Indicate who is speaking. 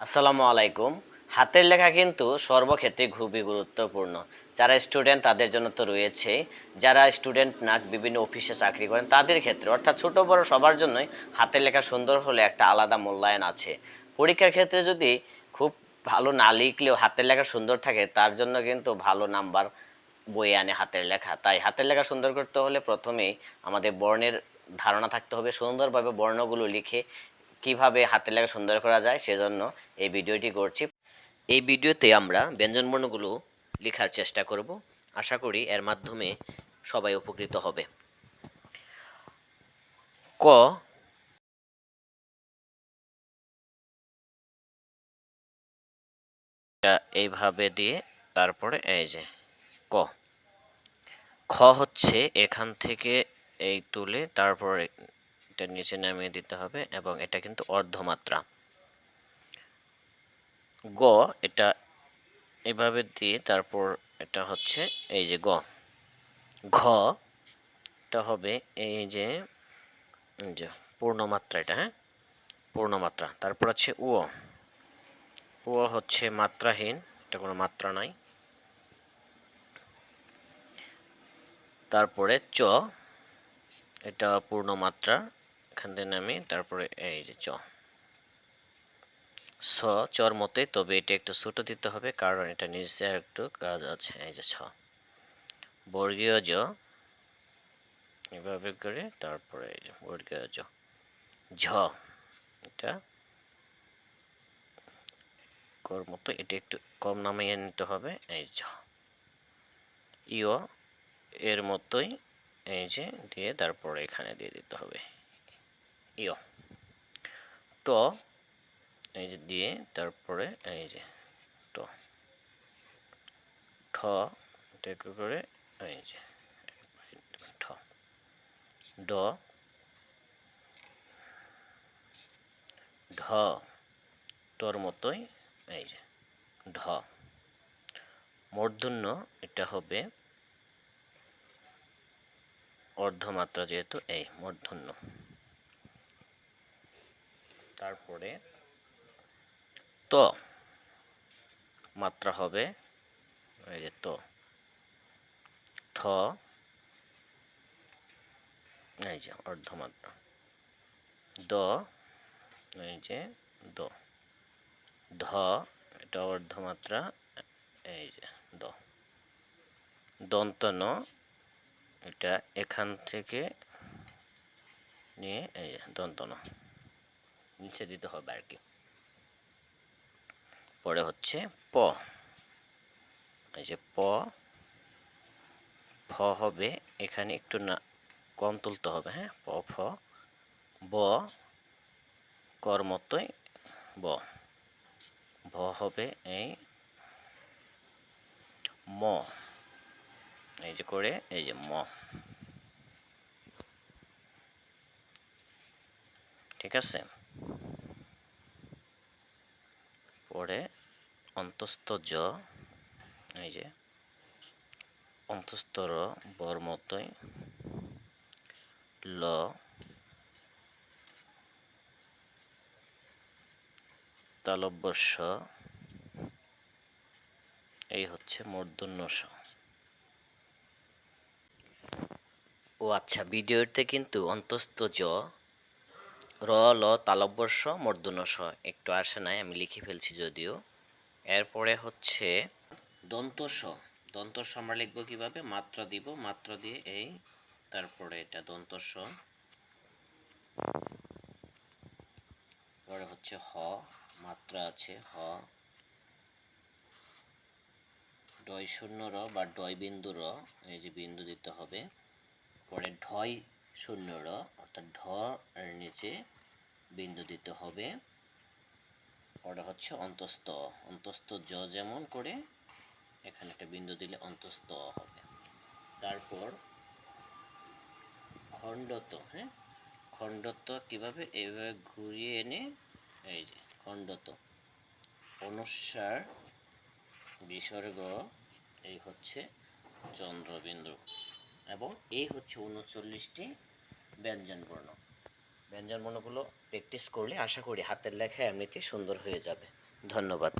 Speaker 1: আসসালামু আলাইকুম। হাতের লেখা কিন্তু সর্বক্ষেত্রে খুবই গুরুত্বপূর্ণ। যারা স্টুডেন্ট তাদের জন্য তো রয়েছে। যারা স্টুডেন্ট না বিভিন্ন অফিসে চাকরি করেন তাদের ক্ষেত্রে, অর্থাৎ ছোট বড় সবার জন্যই হাতের লেখা সুন্দর হলে একটা আলাদা মূল্যায়ন আছে। পরীক্ষার ক্ষেত্রে যদি খুব ভালো না লিখলেও হাতের লেখা সুন্দর থাকে, তার জন্য কিন্তু ভালো নাম্বার বই আনে হাতের লেখা। তাই হাতের লেখা সুন্দর করতে হলে প্রথমেই আমাদের বর্ণের ধারণা থাকতে হবে। সুন্দরভাবে বর্ণগুলো লিখে কীভাবে হাতের লেখা সুন্দর করা যায় সেজন্য এই ভিডিওটি করছি। এই ভিডিওতে আমরা ব্যঞ্জনবর্ণগুলো লেখার চেষ্টা করব। আশা করি এর মাধ্যমে সবাই উপকৃত হবে। ক এইভাবে দিয়ে তারপরে এই যে ক। খ হচ্ছে এখান থেকে এই তুলে তারপরে এটা নিচে নামিয়ে দিতে হবে এবং এটা কিন্তু অর্ধমাত্রা। গ, এটা এভাবে দিয়ে তারপর এটা হচ্ছে এই যে গ। ঘ, এটা হবে এই যে পূর্ণমাত্রা এটা হ্যাঁ? পূর্ণমাত্রা। তারপর হচ্ছে উ। উ হচ্ছে মাত্রাহীন, এটা কোনো মাত্রা নাই। তারপরে চ, এটা পূর্ণমাত্রা। এখান থেকে নামি, তারপরে এই যে চ। ছ চর মতোই, তবে এটা একটু ছোট দিতে হবে, কারণ এটা নিচে একটু কাজ আছে, এই যে ছ। বর্গীয় জ। এভাবে করে, তারপরে এই যে বর্গীয় জ। ঝ, এটা কর মতো, এটা একটু কম নামিয়ে নিতে হবে, এই ঝ। ইও এর মতোই, এই যে, দিয়ে তারপরে এখানে দিয়ে দিতে হবে। ইও ট, এই যে দিয়ে তারপরে এই যে ট। করে, এই যে ঢ টর মতোই, এই যে, ঢ। মূর্ধন্য, এটা হবে অর্ধমাত্রা যেহেতু, এই মূর্ধন্য। তারপরে ত মাত্রা হবে, এই যে ত। থ, এই যে অর্ধমাত্রা। দ, এই যে দ। ধ, এটা অর্ধমাত্রা, এই যে দ। দন্ত ন, এটা এখান থেকে নিয়ে, এই যে দন্ত ন। নিচে দিতে হবে আর কি। পরে হচ্ছে প। এই যে প, ফ হবে এখানে একটু না কম তুলতে হবে হ্যাঁ? প, ফ, ব কর মতোই ব। ভ হবে এই ম। এই যে করে, এই যে ম। ঠিক আছে? পরে অন্তস্থ জ, এই যে, অন্তস্থর বর ল তালব্যস্য এই হচ্ছে মূর্ধন্য স ও আচ্ছা ভিডিওতে কিন্তু অন্তস্থ জ র, ল, তালব্যস্য মূর্ধন্য স একটু আসে নাই, আমি লিখে ফেলছি যদিও। এরপরে হচ্ছে দন্তস্ব দন্তস্ব আমরা লিখব কীভাবে? মাত্রা দিব, মাত্রা দিয়ে এই, তারপরে এটা দন্তস্ব পরে হচ্ছে হ, মাত্রা আছে, হ। ডয় শূন্য র বা ডয় বিন্দু র, এই যে বিন্দু দিতে হবে। পরে ঢয় শূন্য র অর্থাৎ ঢ এর নিচে বিন্দু দিতে হবে। ওটা হচ্ছে অন্তস্থ অন্তস্থ জ যেমন করে এখানে একটা বিন্দু দিলে অন্তস্থ হবে। তারপর খণ্ডত হ্যাঁ? খণ্ডত কীভাবে? এইভাবে ঘুরিয়ে এনে, এই যে খণ্ডত, অনুসার বিসর্গ, এই হচ্ছে চন্দ্রবিন্দু। এবং এই হচ্ছে উনচল্লিশটি ব্যঞ্জনবর্ণ ব্যঞ্জনবর্ণগুলো প্র্যাকটিস করলে আশা করি হাতের লেখা এমনিতে সুন্দর হয়ে যাবে। ধন্যবাদ।